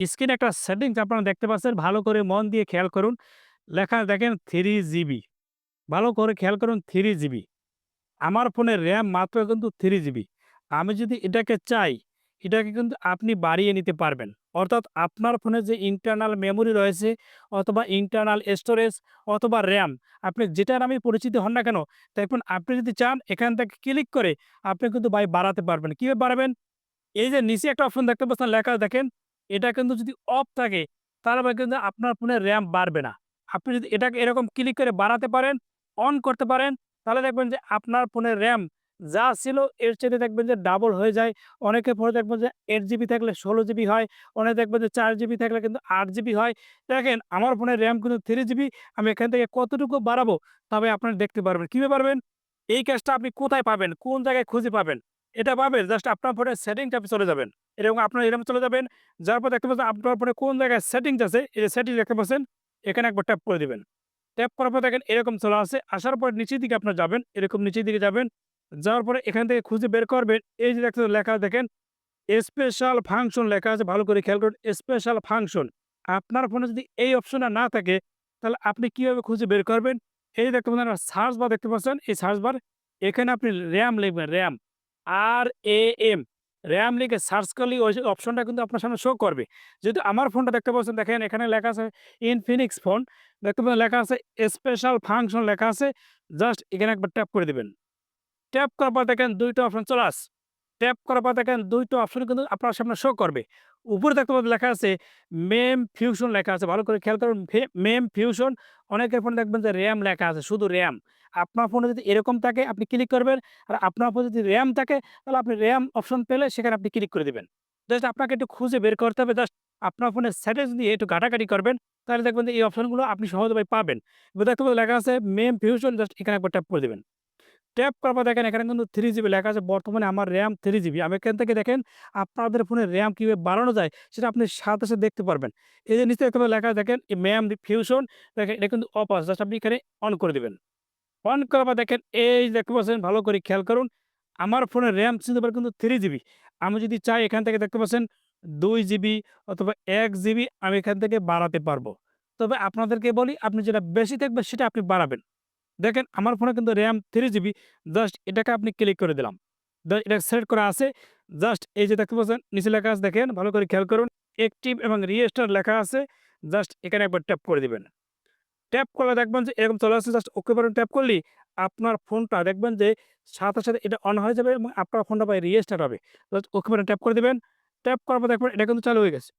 স্ক্রিনে একটা সেটিংস আপনারা দেখতে পাচ্ছেন। ভালো করে মন দিয়ে খেয়াল করুন। লেখা দেখেন থ্রি জিবি ভালো করে খেয়াল করুন থ্রি জিবি আমার ফোনের র্যাম মাত্র কিন্তু থ্রি জিবি আমি যদি এটাকে চাই, এটাকে কিন্তু আপনি বাড়িয়ে নিতে পারবেন। অর্থাৎ আপনার ফোনে যে ইন্টারনাল মেমোরি রয়েছে, অথবা ইন্টারনাল স্টোরেজ অথবা র্যাম আপনি যেটার আমি পরিচিত হন না কেন, দেখুন আপনি যদি চান, এখান থেকে ক্লিক করে আপনি কিন্তু বাই বাড়াতে পারবেন। কীভাবে বাড়াবেন? এই যে নিচে একটা অপশন দেখতে পাচ্ছেন, লেখা দেখেন এটা কিন্তু যদি অফ থাকে, তাহলে কিন্তু আপনার ফোনের র্যাম বাড়বে না। আপনি যদি এটাকে এরকম ক্লিক করে বাড়াতে পারেন অন করতে পারেন, তাহলে দেখবেন যে আপনার ফোনের র্যাম যা ছিল, এর চেয়ে দেখবেন যে ডাবল হয়ে যায়। অনেকের ফোনে দেখবেন যে এইট জিবি থাকলে ষোলো জিবি হয়, অনেকে দেখবেন যে চার জিবি থাকলে কিন্তু আট জিবি হয়। দেখেন, আমার ফোনের র্যাম কিন্তু থ্রি জিবি আমি এখান থেকে কতটুকু বাড়াবো, তবে আপনারা দেখতে পারবেন। কীভাবে পারবেন এই কাজটা আপনি কোথায় পাবেন? কোন জায়গায় খুঁজে পাবেন? এটা পাবেন। জাস্ট আপনার ফোনের সেটিংটা চলে যাবেন। এরকম আপনার এরকম চলে যাবেন। যার পর দেখতে পাচ্ছেন আপনার ফোনে কোন জায়গায় সেটিংস আছে, এই যে সেটিং দেখতে পাচ্ছেন, এখানে একবার ট্যাপ করে দিবেন। ট্যাপ করার পর দেখেন এরকম চলে আসে। আসার পর নিচের দিকে আপনার যাবেন, এরকম নিচের দিকে যাবেন। যাওয়ার পরে এখান থেকে খুঁজে বের করবেন। এই যে দেখতে লেখা দেখেন স্পেশাল ফাংশন লেখা আছে, ভালো করে খেয়াল করুন স্পেশাল ফাংশন আপনার ফোনে যদি এই অপশনটা না থাকে, তাহলে আপনি কীভাবে খুঁজে বের করবেন? এই দেখতে পাচ্ছেন সার্চ বার দেখতে পাচ্ছেন, এই সার্চ বার এখানে আপনি র্যাম লিখবেন RAM R A M RAM লিখে সার্চ করলে ওই অপশনটা কিন্তু আপনার সামনে শো করবে। যেহেতু আমার ফোনটা দেখতে পাচ্ছেন, দেখেন এখানে লেখা আছে ইনফিনিক্স ফোন দেখতে পাচ্ছেন, লেখা আছে স্পেশাল ফাংশন লেখা আছে। জাস্ট এখানে একবার ট্যাপ করে দেবেন। ট্যাপ করার পর দেখেন দুইটা অপশন চলে আস ট্যাপ করার পর দেখেন দুইটা অপশন কিন্তু আপনার সামনে শো করবে। উপরে দেখতে পাবেন লেখা আছে মেম ফিউশন লেখা আছে, ভালো করে খেয়াল করুন মেম ফিউশন অনেকের ফোনে দেখবেন যে র্যাম লেখা আছে, শুধু র্যাম আপনার ফোনে যদি এরকম থাকে, আপনি ক্লিক করবেন, আর আপনার ফোনে যদি র্যাম থাকে, তাহলে আপনি র্যাম অপশন পেলে সেখানে আপনি ক্লিক করে দেবেন। জাস্ট আপনাকে একটু খুঁজে বের করতে হবে জাস্ট আপনার ফোনের সেটিংস দিয়ে একটু ঘাটাঘাটি করবেন, তাহলে দেখবেন যে এই অপশনগুলো আপনি সহজভাবে পাবেন। এবার দেখতে লেখা আছে মেম ফিউশন জাস্ট এখানে একবার ট্যাপ করে দেবেন। ট্যাপ পর দেখেন এখানে কিন্তু থ্রি জিবি লেখা আছে। বর্তমানে আমার র্যাম থ্রি জিবি আমি এখান থেকে দেখেন আপনাদের ফোনের র্যাম কীভাবে বাড়ানো যায় সেটা আপনি সাথে সাথে দেখতে পারবেন। এই যে নিচে একটা লেখা দেখেন ম্যাম দি ফিউশন দেখেন এটা কিন্তু অফ আছে। জাস্ট আপনি এখানে অন করে দেবেন। অন করার পর দেখেন এই দেখতে পাচ্ছেন, ভালো করে খেয়াল করুন, আমার ফোনের র্যাম চিনতে পারে কিন্তু থ্রি জিবি আমি যদি চাই এখান থেকে দেখতে পাচ্ছেন দুই জিবি অথবা এক জিবি আমি এখান থেকে বাড়াতে পারব। তবে আপনাদেরকে বলি, আপনি যেটা বেশি থাকবে সেটা আপনি বাড়াবেন। দেখেন আমার ফোনে কিন্তু র্যাম থ্রি জিবি জাস্ট এটাকে আপনি ক্লিক করে দিলাম। এটা সেট করা আছে। জাস্ট এই যে দেখতে পাচ্ছেন, নিচে লেখা আছে, দেখেন, ভালো করে খেয়াল করুন। অ্যাক্টিভ এবং রিয়েস্টার লেখা আছে। জাস্ট এখানে একবার ট্যাপ করে দিবেন। ট্যাপ করলে দেখবেন যে এরকম চলে আসছে। জাস্ট ওকে বাটন ট্যাপ করলে আপনার ফোনটা দেখবেন যে সাথে সাথে এটা অন হয়ে যাবে এবং আপনার ফোনটা পাই রিয়েস্টার হবে। জাস্ট ওকে বাটন ট্যাপ করে দেবেন। ট্যাপ করার পর দেখবেন এটা কিন্তু চালু হয়ে গেছে।